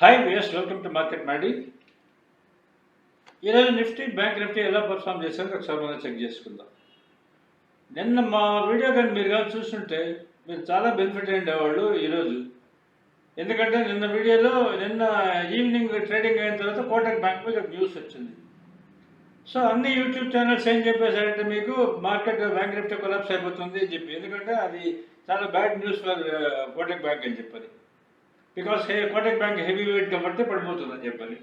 Hi viewers welcome to market మాడి ఈరోజు Nifty bank Nifty ఎలా పర్ఫామ్ చేశారో ఒకసారి మనం చెక్ చేసుకుందాం. నిన్న మా వీడియో కానీ మీరు కానీ చూస్తుంటే మీరు చాలా బెనిఫిట్ అయ్యేవాళ్ళు ఈరోజు. ఎందుకంటే నిన్న వీడియోలో నిన్న ఈవినింగ్ ట్రేడింగ్ అయిన తర్వాత కోటక్ బ్యాంక్ మీద ఒక న్యూస్ వచ్చింది. సో అన్ని యూట్యూబ్ ఛానల్స్ ఏం చెప్పేశారంటే మీకు మార్కెట్ బ్యాంక్ నిఫ్టీ కొలాప్స్ అయిపోతుంది అని చెప్పి. ఎందుకంటే అది చాలా bad news for Kotak bank అని చెప్పారు because Kotak bank heavy weight కాబట్టి పడిపోతుందని చెప్పని.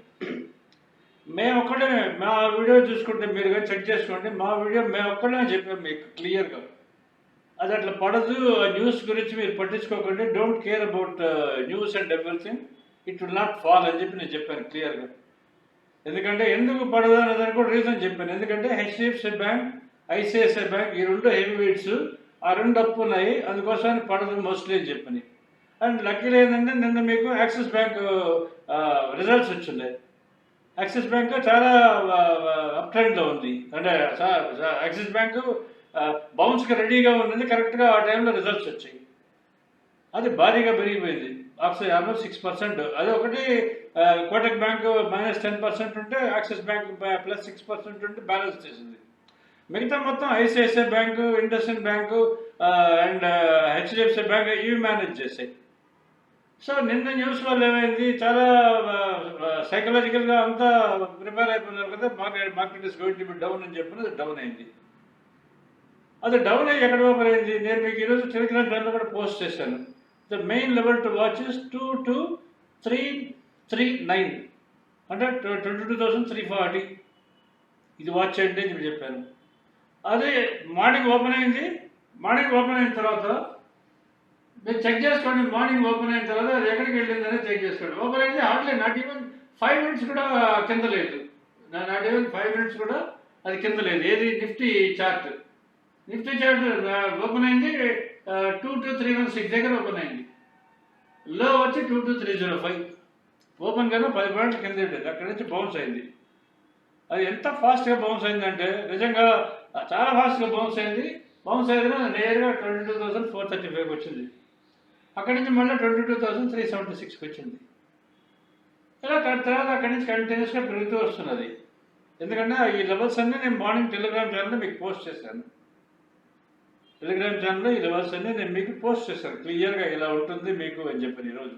మేము ఒక్కడే మా వీడియో చూసుకుంటే మీరు కానీ చెక్ చేసుకోండి. మా వీడియో మేము ఒక్కడే చెప్పాము మీకు క్లియర్గా అది అట్లా పడదు. ఆ న్యూస్ గురించి మీరు పట్టించుకోకండి. Don't care about news and everything it will not fall అని చెప్పి నేను చెప్పాను క్లియర్గా ఎందుకంటే ఎందుకు పడదు అనేదానికి కూడా రీజన్ చెప్పాను. ఎందుకంటే హెచ్డిఎఫ్సి బ్యాంక్ ఐసిఐసిఐ బ్యాంక్ ఈ రెండు హెవీ వెయిట్స్ ఆ రెండు అప్పు ఉన్నాయి అందుకోసమని పడదు మోస్ట్లీ అని చెప్పని. అండ్ లక్కీలో ఏంటంటే నిన్న మీకు యాక్సిస్ బ్యాంక్ రిజల్ట్స్ వచ్చిండే. యాక్సిస్ బ్యాంక్ చాలా అప్ ట్రెండ్లో ఉంది. అంటే యాక్సిస్ బ్యాంక్ బౌన్స్కి రెడీగా ఉన్నది కరెక్ట్గా ఆ టైంలో రిజల్ట్స్ వచ్చాయి. అది భారీగా పెరిగిపోయింది. ఆక్సిస్ ఆల్మోస్ట్ సిక్స్ పర్సెంట్ అది ఒకటి Kotak bank minus ten percent ఉంటే Axis bank plus six percent ఉంటే బ్యాలెన్స్ చేసింది. మిగతా మొత్తం ICICI bank IndusInd bank and HDFC bank ఇవి మేనేజ్ చేసాయి. సో నిన్న న్యూస్ వల్ల ఏమైంది చాలా సైకలాజికల్గా అంతా ప్రిపేర్ అయిపోయినారు కదా market market is going to be down అని చెప్పిన అది డౌన్ అయింది. అది డౌన్ అయ్యి ఎక్కడ ఓపెన్ అయింది నేను మీకు ఈరోజు టెలిగ్రామ్ ఛానల్ కూడా పోస్ట్ చేశాను. The main level to watch is two two three three nine అంటే twenty two thousand three forty ఇది వాచ్ చేయండి అని చెప్పి చెప్పాను. అదే మార్నింగ్ ఓపెన్ అయింది. మార్నింగ్ ఓపెన్ అయిన తర్వాత మీరు చెక్ చేసుకోండి మార్నింగ్ ఓపెన్ అయిన తర్వాత అది ఎక్కడికి వెళ్ళిందనే చెక్ చేసుకోండి. ఓపెన్ అయింది ఆడలేదు నాట్ ఈవెన్ ఫైవ్ మినిట్స్ కూడా కింద లేదు. నాట్ ఈవెన్ ఫైవ్ మినిట్స్ కూడా అది కింద లేదు. ఏది? Nifty chart Nifty chart open అయింది two two three one six దగ్గర ఓపెన్ అయింది. లో వచ్చి two two three zero five open కానీ పది పాయింట్లు కింద ఉండేది అక్కడి నుంచి బౌన్స్ అయింది. అది ఎంత ఫాస్ట్గా బౌన్స్ అయిందంటే నిజంగా చాలా ఫాస్ట్గా బౌన్స్ అయింది. బౌన్స్ అయినా నేరుగా twenty two thousand four thirty five వచ్చింది. అక్కడి నుంచి మళ్ళీ twenty two thousand three seventy సిక్స్కి వచ్చింది. ఇలా తర్వాత అక్కడి నుంచి కంటిన్యూస్గా పెరుగుతూ వస్తున్నది. ఎందుకంటే ఈ లెవెల్స్ అన్నీ నేను మార్నింగ్ టెలిగ్రామ్ ఛానల్లో మీకు పోస్ట్ చేశాను. టెలిగ్రామ్ ఛానల్లో ఈ లెవెల్స్ అన్నీ నేను మీకు పోస్ట్ చేశాను. క్లియర్గా ఇలా ఉంటుంది మీకు అని చెప్పాను ఈరోజు.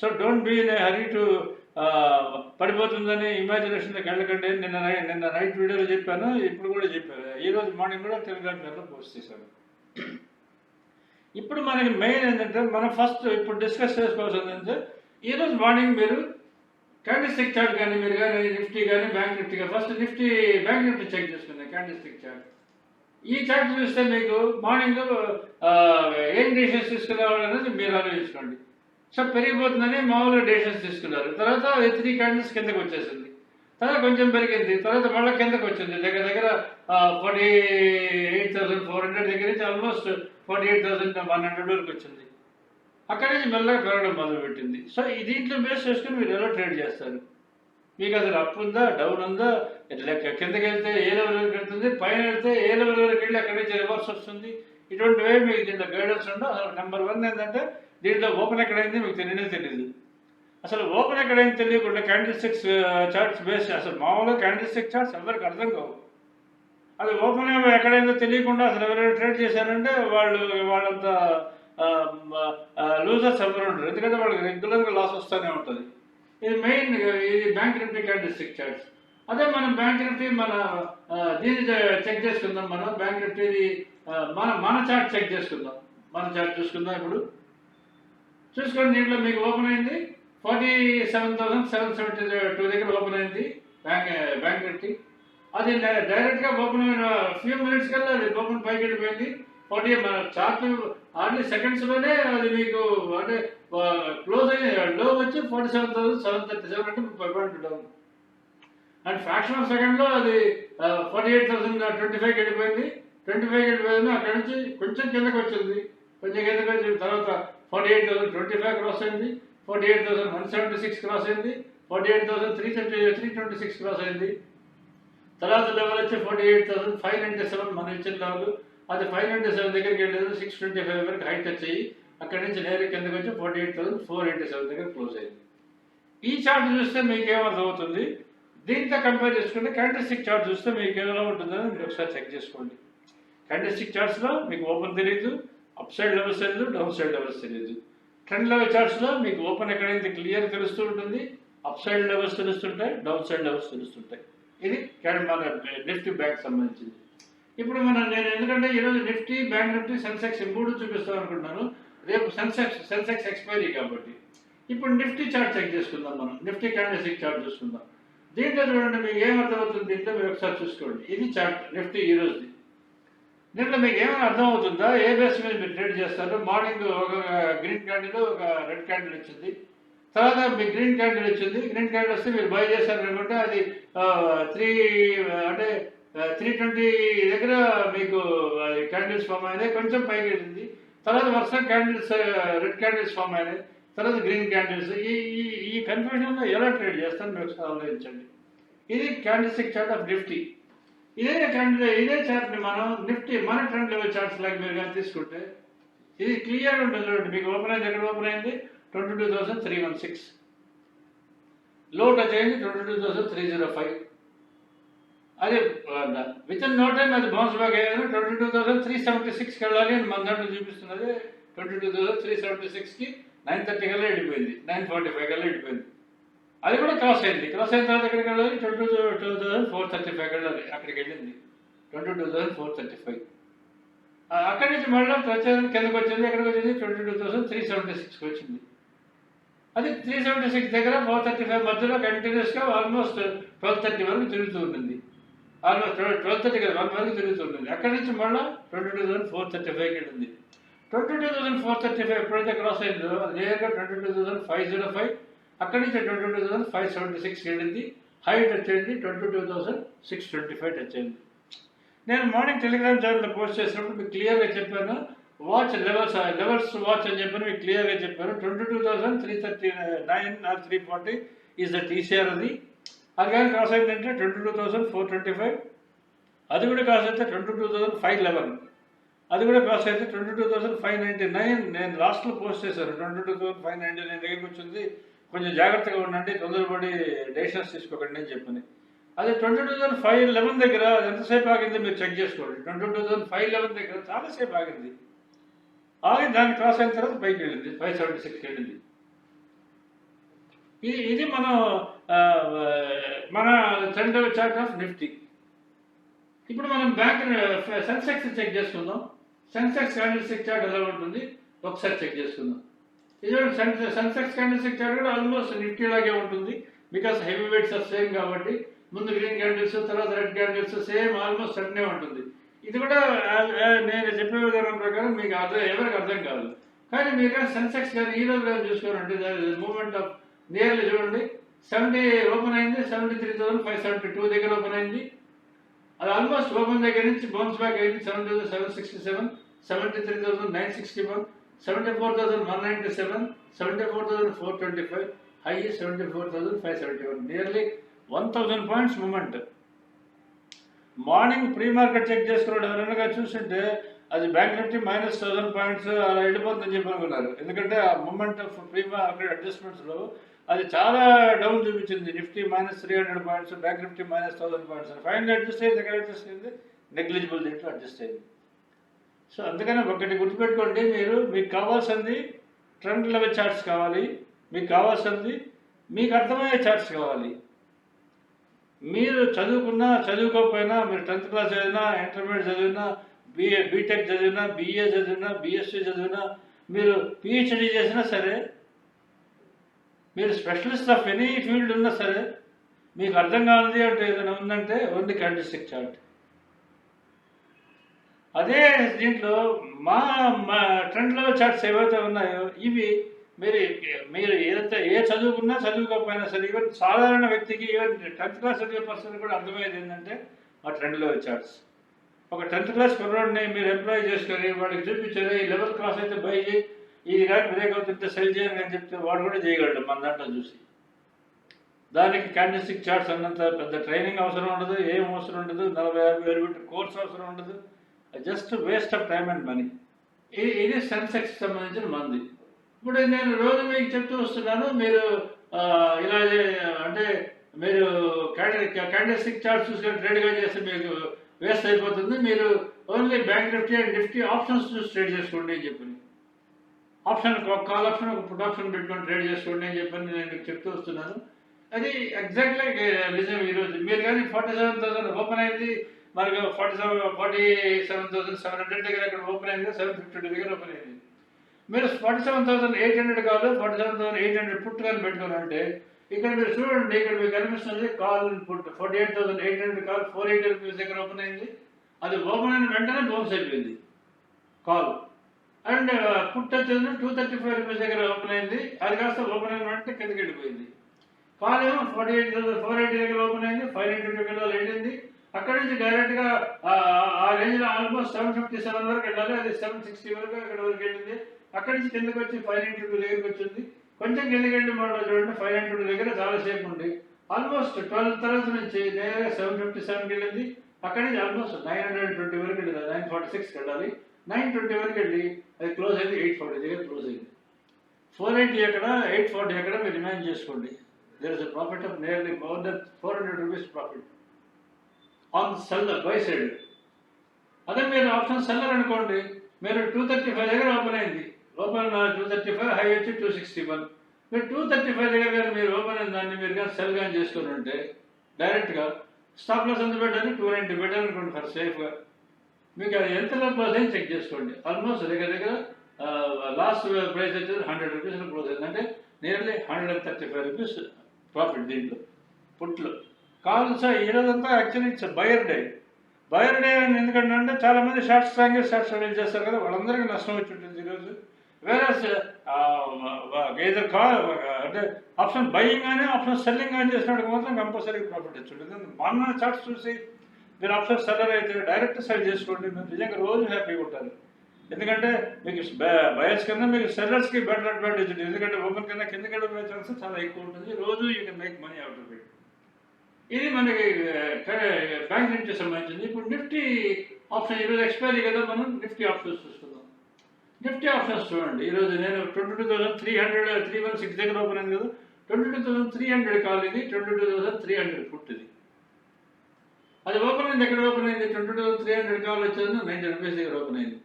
So don't be in hurry to పడిపోతుందని ఇమాజినేషన్కి వెళ్ళకండి నిన్న నిన్న నైట్ వీడియోలో చెప్పాను ఇప్పుడు కూడా చెప్పాను. ఈరోజు మార్నింగ్ కూడా టెలిగ్రామ్ ఛానల్లో పోస్ట్ చేశాను. ఇప్పుడు మనకి మెయిన్ ఏంటంటే మనం ఫస్ట్ ఇప్పుడు డిస్కస్ చేసుకోవాల్సింది ఏంటంటే ఈరోజు మార్నింగ్ మీరు క్యాండిస్టిక్ చార్ట్ కానీ మీరు కానీ నిఫ్టీ కానీ బ్యాంక్ నిఫ్టీ కానీ first Nifty bank Nifty check చేసుకుందాం క్యాండిస్టిక్ చార్ట్ ఈ చార్ట్ చూస్తే మీకు మార్నింగ్ ఏం డిసిషన్స్ తీసుకురావాలి అనేది మీరు ఆలోచించుకోండి. సో పెరిగిపోతుందని మామూలుగా డెసిషన్స్ తీసుకున్నారు తర్వాత త్రీ క్యాండిల్స్ కిందకి వచ్చేసింది. తర్వాత కొంచెం పెరిగింది. తర్వాత మళ్ళీ కిందకి వచ్చింది. దగ్గర దగ్గర forty eight thousand four hundred దగ్గర నుంచి almost forty eight thousand one hundred వరకు వచ్చింది. అక్కడి నుంచి మెల్లగా పెరగడం మొదలుపెట్టింది. సో ఈ దీంట్లో బేస్ చేసుకుని మీరు ఎలా ట్రేడ్ చేస్తారు? మీకు అసలు అప్ ఉందా డౌన్ ఉందా? లెక్క కిందకి వెళ్తే ఏ లెవెల్ వరకు వెళ్తుంది? పైన వెళ్తే ఏ లెవెల్ వరకు వెళ్ళి అక్కడి నుంచి రివర్స్ వస్తుంది? ఇటువంటివే మీకు దీంట్లో గైడెన్స్ ఉండవు. అసలు నెంబర్ వన్ ఏంటంటే దీంట్లో ఓపెన్ ఎక్కడైంది మీకు తెలియనే తెలియదు అసలు ఓపెన్ ఎక్కడైంది తెలియకుండా క్యాండిల్ స్టిక్స్ చార్ట్స్ బేస్ అసలు మామూలుగా క్యాండిల్ స్టిక్ చార్ట్స్ ఎవరికి అర్థం కావు. అది ఓపెన్ ఎక్కడైందో తెలియకుండా అసలు ఎవరైనా ట్రేడ్ చేశారంటే వాళ్ళు వాళ్ళంత లూజర్స్ ఎవరు ఉంటారు ఎందుకంటే వాళ్ళకి రెగ్యులర్గా లాస్ వస్తూనే ఉంటుంది. ఇది మెయిన్ ఇది బ్యాంక్ నిఫ్టీ క్యాండిస్టిక్ చార్ట్స్ అదే మనం బ్యాంక్ నిఫ్టీ మన దీన్ని చెక్ చేసుకుందాం మనం. బ్యాంక్ నిఫ్టీది మన మన చార్ట్ చెక్ చేసుకుందాం. మన చార్ట్ చూసుకుందాం ఇప్పుడు. చూసుకోండి దీంట్లో మీకు ఓపెన్ అయింది. Forty seven thousand seven seventy two దగ్గర ఓపెన్ అయింది. బ్యాంక్ బ్యాంక్ నిఫ్టీ అది డై- డైరెక్ట్గా ఓపెన్ అయిన ఫ్యూ మినిట్స్ కల్లా అది ఓపెన్ పైకి వెళ్ళిపోయింది. ఫార్టీ మన చార్ట్ ఆర్లీ సెకండ్స్లోనే అది మీకు అంటే క్లోజ్ అయ్యి లో వచ్చి forty seven thousand seven thirty seven అంటే ముప్పై point down. And fraction of సెకండ్లో అది ఫార్టీ ఎయిట్ థౌసండ్ ట్వంటీ ఫైవ్కి వెళ్ళిపోయింది. ట్వంటీ ఫైవ్కి వెళ్ళిపోయింది. అక్కడ నుంచి కొంచెం కిందకి వచ్చింది. కొంచెం కిందకి వచ్చిన తర్వాత forty eight thousand twenty five cross అయింది. Forty eight thousand one seventy six cross అయింది. Forty eight thousand three seventy three twenty six cross అయింది. తర్వాత లెవెల్ వచ్చి forty eight thousand five ninety seven మన ఇచ్చిన లెవెల్ అది ఫైవ్ నైంటీ సెవెన్ దగ్గరికి వెళ్ళేది సిక్స్ ట్వంటీ ఫైవ్ వరకు హైట్ వచ్చాయి. అక్కడి నుంచి నేరు కిందకి వచ్చి forty eight thousand four eighty seven దగ్గర క్లోజ్ అయింది. ఈ చార్ట్ చూస్తే మీకు ఏమర్థమవుతుంది? దీంతో కంపేర్ చేసుకుంటే క్యాండిస్టిక్ చార్ట్ చూస్తే మీకు ఎలా ఉంటుందని మీరు ఒకసారి చెక్ చేసుకోండి. క్యాండిస్టిక్ చార్ట్స్లో మీకు ఓపెన్ తెలియదు అప్ సైడ్ లెవెల్స్ తెలియదు డౌన్ సైడ్ లెవెల్స్ తెలియదు ట్రెండ్ లెవెల్ చార్ట్స్లో మీకు ఓపెన్ ఎక్కడైతే క్లియర్ తెలుస్తూ ఉంటుంది అప్ సైడ్ లెవెల్స్ తెలుస్తుంటాయి డౌన్ సైడ్ లెవెల్స్ తెలుస్తుంటాయి. ఇది క్యాన్- మన eh, నిఫ్టీ బ్యాంక్ సంబంధించింది. ఇప్పుడు మనం నేను ఎందుకంటే ఈరోజు నిఫ్టీ బ్యాంక్ నిఫ్టీ సెన్సెక్స్ మూడు చూపిస్తాం అనుకుంటున్నాను. రేపు సెన్సెక్స్ సెన్సెక్స్ ఎక్స్పైరీ కాబట్టి. ఇప్పుడు నిఫ్టీ చార్ట్ చెక్ చేసుకుందాం మనం. నిఫ్టీ క్యాండిల్స్టిక్ చార్ట్ చూసుకుందాం. దీంట్లో చూడండి మీకు ఏం అర్థమవుతుంది దీంట్లో మీరు ఒకసారి చూసుకోండి. ఇది చార్ట్ నిఫ్టీ ఈరోజుది దీంట్లో మీకు ఏమైనా అర్థమవుతుందా? ఏ బేస్ మీద మీరు ట్రేడ్ చేస్తారు? మార్నింగ్ ఒక గ్రీన్ క్యాండిల్ ఒక రెడ్ క్యాండిల్ వచ్చింది. తర్వాత మీకు గ్రీన్ క్యాండిల్ వచ్చింది. గ్రీన్ క్యాండిల్ వస్తే మీరు బై చేశారు అనుకుంటే అది త్రీ అంటే త్రీ ట్వంటీ దగ్గర మీకు అది క్యాండిల్స్ ఫామ్ అయినాయి. కొంచెం పైకి వెళ్ళింది. తర్వాత వర్షం క్యాండిల్స్ రెడ్ క్యాండిల్స్ ఫామ్ అయినాయి. తర్వాత గ్రీన్ క్యాండిల్స్. ఈ ఈ ఈ ఎలా ట్రేడ్ చేస్తాను మీరు ఒకసారి ఆలోచించండి. ఇది క్యాండిల్స్టిక్ చార్ట్ ఆఫ్ నిఫ్టీ. ఇదే ట్రెండ్ ఇదే చార్ట్ని మనం నిఫ్టీ మన ట్రెండ్ లెవెల్ చార్ట్స్ లాగా మీరు కానీ తీసుకుంటే ఇది క్లియర్గా ఉంటుంది చూడండి. మీకు ఓపెన్ అయింది ఎక్కడ ఓపెన్ అయింది? Twenty two thousand three one సిక్స్లో టచ్ అయింది twenty two thousand three zero five అది విత్ ఇన్ నో టైం అది బౌన్స్ బ్యాక్ అయ్యాను twenty two thousand three seventy సిక్స్కి వెళ్ళాలి అని మన దాంట్లో చూపిస్తున్నది. Twenty two thousand three seventy సిక్స్కి నైన్ థర్టీ కల్లా వెళ్ళిపోయింది. నైన్ ఫార్టీ ఫైవ్ కల్లా వెళ్ళిపోయింది. అది కూడా క్రాస్ అయింది. క్రాస్ అయిన తర్వాత ఎక్కడికి వెళ్ళదు twenty two two thousand four thirty five వెళ్ళాలి. అక్కడికి వెళ్ళింది. Twenty two thousand four thirty five అక్కడి నుంచి మళ్ళీ వచ్చేది కిందకు వచ్చింది. ఎక్కడికి వచ్చింది? Twenty two thousand three seventy సిక్స్కి వచ్చింది. అది త్రీ సెవెంటీ సిక్స్ దగ్గర ఫోర్ థర్టీ ఫైవ్ మధ్యలో కంటిన్యూస్గా ఆల్మోస్ట్ ట్వెల్వ్ థర్టీ వరకు తిరుగుతూ ఉంటుంది ఆల్మోస్ట్ ట్వెల్వ్ థర్టీ కదా వన్ వరకు తిరుగుతూ ఉంటుంది అక్కడి నుంచి మళ్ళీ twenty two thousand four thirty ఫైవ్కి వెళ్ళింది. Twenty two thousand four thirty five ఎప్పుడైతే క్రాస్ అయిందో నేరుగా twenty two thousand five zero five అక్కడి నుంచి twenty two thousand five seventy six వెళ్ళింది. హై టచ్ అయింది twenty two thousand six twenty five touch అయింది. నేను మార్నింగ్ టెలిగ్రామ్ ఛానల్లో పోస్ట్ చేసినప్పుడు మీకు క్లియర్గా చెప్పాను. వాచ్ లెవెల్స్ లెవెల్స్ వాచ్ అని చెప్పి మీకు క్లియర్గా చెప్పాను. Twenty two thousand three thirty nine or three forty is the TCR అది. అది కానీ క్రాస్ అయిందంటే twenty two thousand four twenty five. అది కూడా క్రాస్ అయితే twenty two thousand five eleven. అది కూడా క్రాస్ అయితే twenty two thousand five ninety nine నేను లాస్ట్లో పోస్ట్ చేశాను. Twenty two thousand five ninety nine దగ్గరికి వచ్చింది. కొంచెం జాగ్రత్తగా ఉండండి తొందరపడి డెసిషన్స్ తీసుకోకండి అని చెప్పని. అదే twenty two thousand five eleven దగ్గర ఎంతసేపు ఆగింది మీరు చెక్ చేసుకోండి. Twenty two thousand five eleven దగ్గర చాలాసేపు ఆగింది. ఆగి దాన్ని క్రాస్ అయిన తర్వాత పైకి వెళ్ళింది ఫైవ్ సెవెంటీ సిక్స్కి వెళ్ళింది. ఇది ఇది మనం మన సెంట్రల్ చార్ట్ ఆఫ్ నిఫ్టీ. ఇప్పుడు మనం బ్యాంక్ సెన్సెక్స్ చెక్ చేసుకుందాం. సెన్సెక్స్ క్యాండిల్స్టిక్ చార్ట్ ఎలా ఉంటుంది? ఒకసారి చెక్ చేసుకుందాం. ఇది సెన్సెక్స్ క్యాండిల్స్టిక్ చార్ట్ కూడా ఆల్మోస్ట్ నిఫ్టీ లాగే ఉంటుంది. Because heavy weights are same కాబట్టి ముందు గ్రీన్ క్యాండిల్స్ తర్వాత రెడ్ క్యాండిల్స్ సేమ్ ఆల్మోస్ట్ అట్నే ఉంటుంది. ఇది కూడా నేను చెప్పే విధానం ప్రకారం మీకు అర్థం ఎవరికి అర్థం కాదు. కానీ మీరు కానీ సెన్సెక్స్ కానీ ఈ రోజు కానీ చూసుకోవాలంటే మూమెంట్ ఆఫ్ నియర్లీ చూడండి. సెవెంటీ ఓపెన్ అయింది seventy three thousand five seventy two దగ్గర ఓపెన్ అయింది. అది ఆల్మోస్ట్ ఓపెన్ దగ్గర నుంచి బౌన్స్ బ్యాక్ అయింది seven thousand seven sixty seven seventy three thousand nine sixty one seventy four thousand one ninety seven seventy four thousand four twenty five high seventy four thousand five seventy one nearly one thousand points moment morning pre market check చేసుకోవడం ఎవరైనా చూస్తుంటే అది bank Nifty minus thousand points అలా వెళ్ళిపోతుందని చెప్పి అనుకున్నారు. ఎందుకంటే ఆ మూమెంట్ ఆఫ్ ప్రీ మార్కెట్ అడ్జస్ట్మెంట్స్లో అది చాలా డౌన్ చూపించింది. Nifty minus three hundred points bank Nifty minus thousand points final adjust అయింది ఎక్కడ అడ్జస్ట్ అయింది? నెగ్లిజిబుల్ దీంట్లో అడ్జస్ట్ అయింది. సో అందుకని ఒకటి గుర్తుపెట్టుకోండి మీరు మీకు కావాల్సింది ట్రెండ్ లెవెల్ చార్ట్స్ కావాలి. మీకు కావాల్సింది మీకు అర్థమయ్యే చార్ట్స్ కావాలి. మీరు చదువుకున్నా చదువుకోకపోయినా మీరు టెన్త్ క్లాస్ చదివినా ఇంటర్మీడియట్ చదివినా బిఏ బీటెక్ చదివినా బీఏ చదివినా బీఎస్సీ చదివినా మీరు పిహెచ్డి చేసినా సరే మీరు స్పెషలిస్ట్ ఆఫ్ ఎనీ ఫీల్డ్ ఉన్నా సరే మీకు అర్థం కానిది అంటే ఏదైనా ఉందంటే ఓన్లీ క్యాండిస్టిక్ చార్ట్ అదే దీంట్లో మా మా ట్రెండ్లో చార్ట్స్ ఏవైతే ఉన్నాయో ఇవి మీరు మీరు ఏదైతే ఏ చదువుకున్నా చదువుకోకపోయినా సరే ఈవెన్ సాధారణ వ్యక్తికి ఈవెన్ టెన్త్ క్లాస్ చదివే పర్సన్ కూడా అర్థమయ్యేది ఏంటంటే ఆ ట్రెండ్లో చాట్స్ చార్ట్స్ ఒక టెన్త్ క్లాస్ కుర్రాడిని మీరు ఎంప్లాయ్ చేసుకొని వాడికి చూపించారు ఈ లెవెల్ క్లాస్ అయితే బై చేయి ఇది కానీ బ్రేక్ అవుతుంటే సెల్ చేయండి అని చెప్తే వాడు కూడా చేయగలడు మన దాంట్లో చూసి. దానికి క్యాండిస్టిక్ చార్ట్స్ అన్నంత పెద్ద ట్రైనింగ్ అవసరం ఉండదు ఏం అవసరం ఉండదు నలభై యాభై వేలు కోర్స్ అవసరం ఉండదు. Just waste of time and money ఇది ఇది సెన్సెక్స్ సంబంధించిన మంది. ఇప్పుడు నేను రోజు మీకు చెప్తూ వస్తున్నాను మీరు ఇలా అంటే మీరు క్యాండిస్టిక్ చార్ట్ చూసుకొని ట్రేడ్గా చేస్తే మీకు వేస్ట్ అయిపోతుంది. మీరు only bank Nifty and Nifty options చూసి ట్రేడ్ చేసుకోండి అని చెప్పి ఆప్షన్ ఒక కాల్ ఆప్షన్ ఒక పుట్ ఆప్షన్ పెట్టుకొని ట్రేడ్ చేసుకోండి అని చెప్పని నేను మీకు చెప్తూ వస్తున్నాను. అది ఎగ్జాక్ట్లీ నిజం ఈరోజు. మీరు కానీ ఫార్టీ సెవెన్ థౌసండ్ ఓపెన్ అయింది మనకు forty seven forty seven thousand seven hundred దగ్గర అక్కడ ఓపెన్ అయింది సెవెన్ ఫిఫ్టీ దగ్గర ఓపెన్ అయింది. మీరు forty seven thousand eight hundred కావాలి forty seven thousand eight hundred put కానీ పెట్టుకోవాలంటే ఇక్కడ మీరు చూడండి ఇక్కడ మీకు కనిపిస్తుంది call put forty eight thousand eight hundred call four eighty rupees దగ్గర ఓపెన్ అయింది. అది ఓపెన్ అయిన వెంటనే బౌన్స్ అయిపోయింది కాల్ అండ్ పుట్ వచ్చింది టూ థర్టీ ఫైవ్ రూపీస్ దగ్గర ఓపెన్ అయింది. అది కాస్త ఓపెన్ అయిన వెంటనే కిందకి వెళ్ళిపోయింది. కాల్ ఏమో forty eight thousand four eighty దగ్గర ఓపెన్ అయింది ఫైవ్ ఎయిటీ రూపీస్ వెళ్ళింది. అక్కడి నుంచి డైరెక్ట్గా ఆ రేంజ్లో ఆల్మోస్ట్ సెవెన్ ఫిఫ్టీ సెవెన్ వరకు వెళ్ళాలి. అది సెవెన్ సిక్స్టీ వరకు అక్కడ వరకు వెళ్ళింది. అక్కడి నుంచి కిందకి వచ్చి ఫైవ్ హండ్రెడ్ టూ దగ్గరికి వచ్చింది. కొంచెం కిందకి వెళ్ళి మళ్ళీ చూడండి ఫైవ్ హండ్రెడ్ టూ దగ్గర చాలా సేపు ఉంది. ఆల్మోస్ట్ ట్వెల్వ్ తర్వాత నుంచి నేరుగా సెవెన్ ఫిఫ్టీ సెవెన్కి వెళ్ళింది. అక్కడి నుంచి ఆల్మోస్ట్ నైన్ హండ్రెడ్ ట్వంటీ వరకు వెళ్ళింది. నైన్ ఫార్టీ సిక్స్కి వెళ్ళాలి. నైన్ ట్వంటీ వరకు వెళ్ళి అది క్లోజ్ అయింది. ఎయిట్ ఫార్టీ దగ్గర క్లోజ్ అయింది. ఫోర్ ఎయిటీ ఎక్కడ ఎయిట్ ఫార్టీ ఎక్కడ మీరు రిమైండ్ చేసుకోండి. There is a profit of nearly more than four hundred rupees profit on seller buy side అదే మీరు ఆప్షన్ సెల్లర్ అనుకోండి మీరు టూ థర్టీ ఫైవ్ దగ్గర ఓపెన్ అయింది. Open two thirty five high వచ్చి టూ సిక్స్టీ వన్ మీరు two thirty five దగ్గర కానీ మీరు ఓపెన్ అయిన దాన్ని మీరు కానీ సెల్ కానీ చేసుకుని ఉంటే డైరెక్ట్గా స్టాప్ లాస్ ఎంత పెట్టాలి టూ నైంటీ పెట్టాలి అనుకోండి ఫర్ సేఫ్గా మీకు అది ఎంత క్లోజ్ అయింది చెక్ చేసుకోండి. ఆల్మోస్ట్ దగ్గర దగ్గర లాస్ట్ ప్రైస్ వచ్చేది హండ్రెడ్ రూపీస్ క్లోజ్ అయింది అంటే nearly hundred and thirty five rupees profit దీంట్లో పుట్లో. కాదు సార్ ఈరోజంతా actually it's buyer day buyer day అని ఎందుకంటే అంటే చాలా మంది షార్ట్ స్ట్రాంగ్ షార్ట్ స్ట్రాంగ్ చేస్తారు కదా వాళ్ళందరికీ నష్టం వచ్చి ఉంటుంది ఈరోజు వేరే ఏదో కా అంటే ఆప్షన్ బయింగ్ కానీ ఆప్షన్ సెల్లింగ్ కానీ చేసినప్పుడు మాత్రం కంపల్సరీ ప్రాఫిట్ వచ్చి ఉంటుంది. మొన్న చార్ట్స్ చూసి మీరు ఆప్షన్ సెల్లర్ అయితే డైరెక్ట్ సెల్ చేసుకోండి మీరు నిజంగా రోజు హ్యాపీగా ఉంటారు. ఎందుకంటే మీకు బయర్స్ కన్నా మీకు సెల్లర్స్కి బెటర్ అడ్వాంటేజ్ ఉంటుంది ఎందుకంటే ఓపెన్ కన్నా కిందకి వెళ్ళే ఛాన్స్ చాలా ఎక్కువ ఉంటుంది. రోజు you can make money out of it ఇది మనకి బ్యాంక్ నిఫ్టీ సంబంధించింది. ఇప్పుడు నిఫ్టీ ఆప్షన్ ఈరోజు ఎక్స్పైరీ కదా మనం నిఫ్టీ ఆప్షన్స్ చూసుకుందాం. నిఫ్టీ ఆప్షన్స్ చూడండి. ఈరోజు నేను twenty two thousand three hundred three one six దగ్గర ఓపెన్ అయింది కదా. Twenty two thousand three hundred call ఇది twenty two thousand three hundred పుట్టింది. ఇది అది ఓపెన్ అయింది ఎక్కడ ఓపెన్ అయింది? Twenty two three hundred call వచ్చేది నైంటీ రూపీస్ దగ్గర ఓపెన్ అయింది.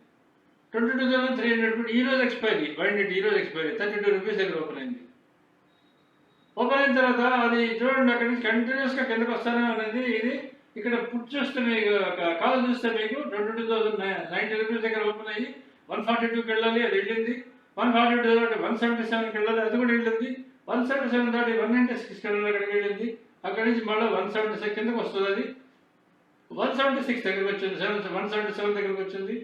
Twenty two thousand three hundred put ఈ రోజు ఎక్స్పైరీ వైండ్ ఈ రోజు ఎక్స్పైరీ థర్టీ టూ రూపీస్ దగ్గర ఓపెన్ అయింది. ఓపెన్ అయిన తర్వాత అది చూడండి అక్కడి నుంచి కంటిన్యూస్గా కిందకి వస్తానే అనేది ఇది ఇక్కడ పుట్ చూస్తే మీకు కాల్ చూస్తే మీకు twenty two thousand ninety rupees దగ్గర ఓపెన్ అయ్యి వన్ ఫార్టీ టూకి వెళ్ళాలి అది వెళ్ళింది. వన్ ఫార్టీ టూ దాటి వన్ సెవెంటీ సెవెన్కి వెళ్ళాలి అది కూడా వెళ్ళింది. వన్ సెవెంటీ సెవెన్ దాటి వన్ నైంటీ సిక్స్కి వెళ్ళాలి అక్కడికి వెళ్ళింది. అక్కడి నుంచి మళ్ళీ వన్ సెవెంటీ సిక్స్ కిందకి వస్తుంది అది. వన్ సెవెంటీ సిక్స్ దగ్గరికి వచ్చింది సెవెన్ వన్ సెవెంటీ సెవెన్ దగ్గరికి వచ్చింది.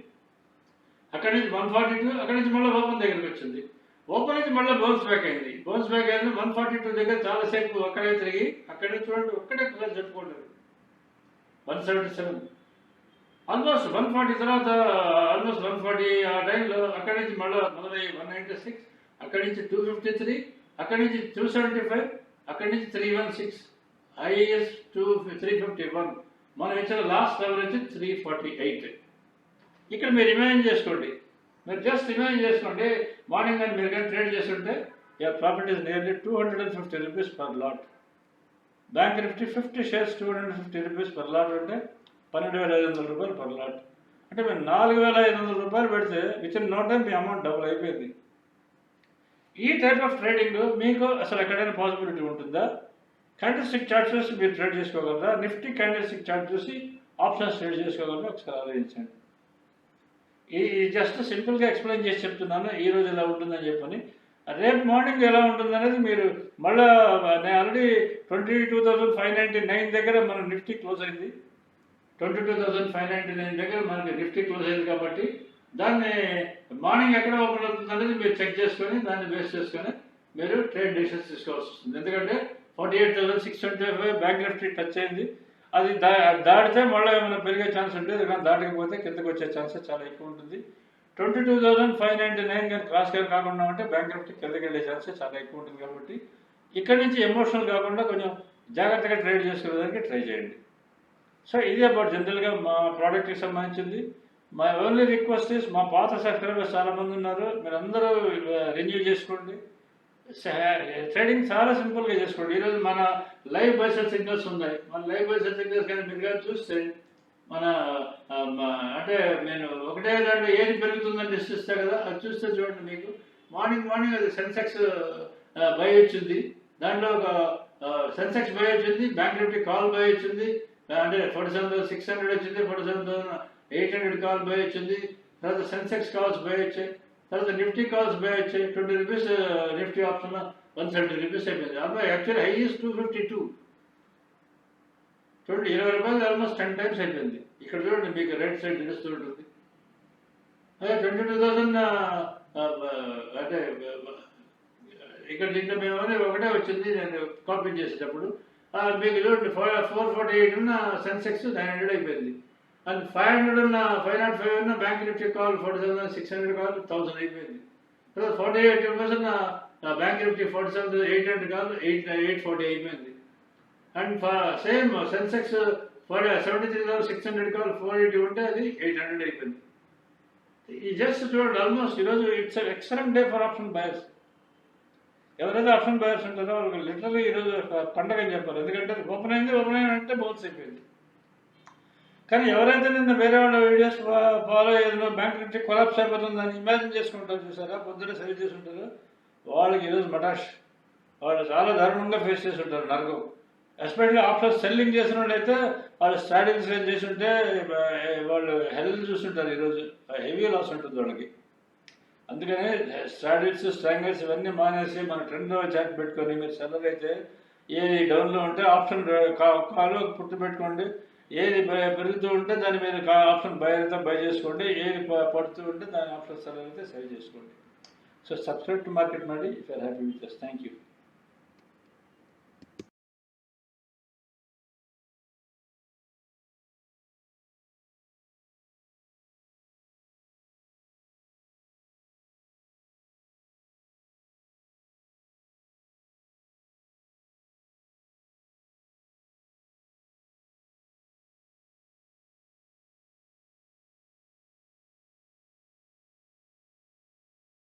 అక్కడి నుంచి వన్ ఫార్టీ టూ అక్కడి నుంచి మళ్ళీ ఓపెన్ దగ్గరికి వచ్చింది. ఓపెన్ నుంచి మళ్ళీ బౌన్స్ బ్యాక్ అయింది. బౌన్స్ బ్యాక్ అయింది. వన్ ఫార్టీ టూ దగ్గర చాలాసేపు అక్కడే తిరిగి అక్కడే చూడండి ఒక్కడే కలర్ చెప్పుకోండి. One seventy seven almost one forty తర్వాత ఆల్మోస్ట్ వన్ ఫార్టీ ఆ టైంలో అక్కడి నుంచి మళ్ళీ మొదలై వన్ నైంటీ సిక్స్ అక్కడి నుంచి టూ ఫిఫ్టీ త్రీ అక్కడి నుంచి టూ సెవెంటీ ఫైవ్ అక్కడి నుంచి three one six is two three fifty one మనం ఇచ్చిన లాస్ట్ లెవెల్ వచ్చి త్రీ ఫార్టీ ఎయిట్ ఇక్కడ మీరు ఇమాజిన్ చేసుకోండి. మీరు జస్ట్ ఇమాజిన్ చేసుకోండి మార్నింగ్ కానీ మీరు కానీ ట్రేడ్ చేస్తుంటే your profit is nearly two hundred and fifty rupees per lot bank Nifty fifty shares two hundred fifty rupees per lot అంటే పన్నెండు వేల ఐదు వందల రూపాయలు పర్ లాట్ అంటే మీరు నాలుగు వేల ఐదు వందల రూపాయలు పెడితే విత్ ఇన్ నో టైం మీ అమౌంట్ డబుల్ అయిపోయింది. ఈ టైప్ ఆఫ్ ట్రేడింగ్ మీకు అసలు ఎక్కడైనా పాసిబిలిటీ ఉంటుందా? క్యాండిల్స్టిక్ చార్ట్ చూసి మీరు ట్రేడ్ చేసుకోగలరా? నిఫ్టీ క్యాండిల్స్టిక్ చార్ట్ చూసి ఆప్షన్స్ ట్రేడ్ చేసుకోగలరా? ఒకసారి ఆలోచించండి. ఈ జస్ట్ సింపుల్గా ఎక్స్ప్లెయిన్ చేసి చెప్తున్నాను ఈ రోజు ఎలా ఉంటుందని చెప్పని. రేపు మార్నింగ్ ఎలా ఉంటుంది అనేది మీరు మళ్ళా నేను already twenty two thousand five ninety nine దగ్గర మన నిఫ్టీ క్లోజ్ అయింది. Twenty two thousand five ninety nine దగ్గర మనకి నిఫ్టీ క్లోజ్ అయింది కాబట్టి దాన్ని మార్నింగ్ ఎక్కడ ఓపెన్ అవుతుంది అనేది మీరు చెక్ చేసుకొని దాన్ని బేస్ చేసుకొని మీరు ట్రేడ్ డెసిషన్స్ తీసుకోవాల్సి వస్తుంది. ఎందుకంటే forty eight thousand six twenty five bank Nifty touch అయింది. అది దా దాటితే మళ్ళీ ఏమైనా పెరిగే ఛాన్స్ ఉంటుంది కానీ దాటకపోతే కిందకు వచ్చే ఛాన్సెస్ చాలా ఎక్కువ ఉంటుంది. Twenty two thousand five ninety nine కానీ క్రాస్ కానీ కాకుండా ఉంటే బ్యాంక్ నిఫ్టీ కిందకి వెళ్ళే ఛాన్సెస్ చాలా ఎక్కువ ఉంటుంది కాబట్టి ఇక్కడ నుంచి ఎమోషనల్ కాకుండా కొంచెం జాగ్రత్తగా ట్రేడ్ చేసుకునేదానికి ట్రై చేయండి. సో ఇది అబౌట్ జనరల్గా మా ప్రోడక్ట్కి సంబంధించింది. మా ఓన్లీ రిక్వెస్ట్ ఇస్ మా పాత సబ్స్క్రైబర్స్ చాలామంది ఉన్నారు. మీరు అందరూ రెన్యూ చేసుకోండి. ట్రేడింగ్ చాలా సింపుల్గా చేసుకోండి. ఈరోజు మన లైవ్ బైసెల్ సిగ్నల్స్ ఉన్నాయి. మన లైవ్ బైసెల్ సిగ్నల్స్ కానీ మీరు కానీ చూస్తే మన అంటే నేను ఒకటే దాంట్లో ఏది పెరుగుతుందని లిస్ట్ ఇస్తా కదా అది చూస్తే చూడండి మీకు. మార్నింగ్ మార్నింగ్ అది సెన్సెక్స్ బై వచ్చింది. దాంట్లో ఒక సెన్సెక్స్ బై వచ్చింది. బ్యాంక్ నిఫ్టీ కాల్ బై వచ్చింది. అంటే forty seven thousand six hundred వచ్చింది. Forty seven thousand eight hundred call buy వచ్చింది. తర్వాత సెన్సెక్స్ కాల్స్ బై వచ్చాయి. తర్వాత Nifty calls buy twenty rupees Nifty option one seventy rupees అయిపోయింది. Actual actually highest two fifty two చూడండి ఇరవై రూపాయలు ఆల్మోస్ట్ టెన్ టైమ్స్ అయిపోయింది. ఇక్కడ చూడండి మీకు రైట్ సైడ్ తెలుస్తూ ఉంటుంది. అదే ట్వంటీ టూ థౌసండ్ అంటే ఇక్కడ దీంట్లో మేము ఒకటే వచ్చింది నేను కాపీ చేసేటప్పుడు. మీకు చూడండి ఫోర్ ఫోర్ ఫార్టీ ఎయిట్ ఉన్న సెన్సెక్స్ నైన్ హండ్రెడ్ అయిపోయింది. అండ్ ఫైవ్ హండ్రెడ్ ఉన్న ఫైవ్ నాట్ ఫైవ్ ఉన్న bank Nifty call forty seven six hundred call thousand అయిపోయింది. తర్వాత ఫార్టీ ఎయిట్ రూపీస్ ఉన్న bank Nifty forty seven eight hundred call eight eight forty అయిపోయింది. And same Sensex four seventy three thousand six hundred call four eighty ఉంటే అది eight hundred అయిపోయింది. ఈ just చూడండి almost ఈరోజు it's excellent day for option buyers ఎవరైతే option buyers ఉంటారో వాళ్ళకి లిటరలీ ఈరోజు పండగ అని చెప్పాలి ఎందుకంటే ఓపెన్ అయింది ఓపెన్ అయింది అంటే బౌన్స్ అయిపోయింది. కానీ ఎవరైతే నిన్న వేరే వాళ్ళ వీడియోస్ ఫాలో అయ్యేదో బ్యాంక్ నుంచి కొలాప్స్ అయిపోతుందని ఇమాజిన్ చేసుకుంటారు చూసారా? పొద్దున్న సరి చేసి ఉంటారు వాళ్ళకి ఈరోజు మటాష్. వాళ్ళు చాలా దారుణంగా ఫేస్ చేసి ఉంటారు నరకం. ఎస్పెషల్లీ ఆఫ్టర్ సెల్లింగ్ చేసిన వాళ్ళైతే వాళ్ళు స్ట్రాటజీస్ ఏం చేసి ఉంటే వాళ్ళు హెల్త్ చూస్తుంటారు ఈరోజు. హెవీ లాస్ ఉంటుంది వాళ్ళకి. అందుకనే స్ట్రాటజీస్ స్ట్రాంగర్స్ ఇవన్నీ మానేసి మన ట్రెండ్ చాట్ పెట్టుకొని మీరు సెల్లర్ అయితే ఏది డౌన్లో ఉంటే ఆప్షన్ కాలు పుట్టి పెట్టుకోండి ఏది పెరుగుతూ ఉంటే దాని మీద ఆప్షన్ బై అయితే బై చేసుకోండి ఏది పడుతూ ఉంటే దాని ఆప్షన్ సెలవు అయితే సేవ్ చేసుకోండి. సో సబ్స్క్రైబ్ టు మార్కెట్ మళ్ళీ. If are happy with thank you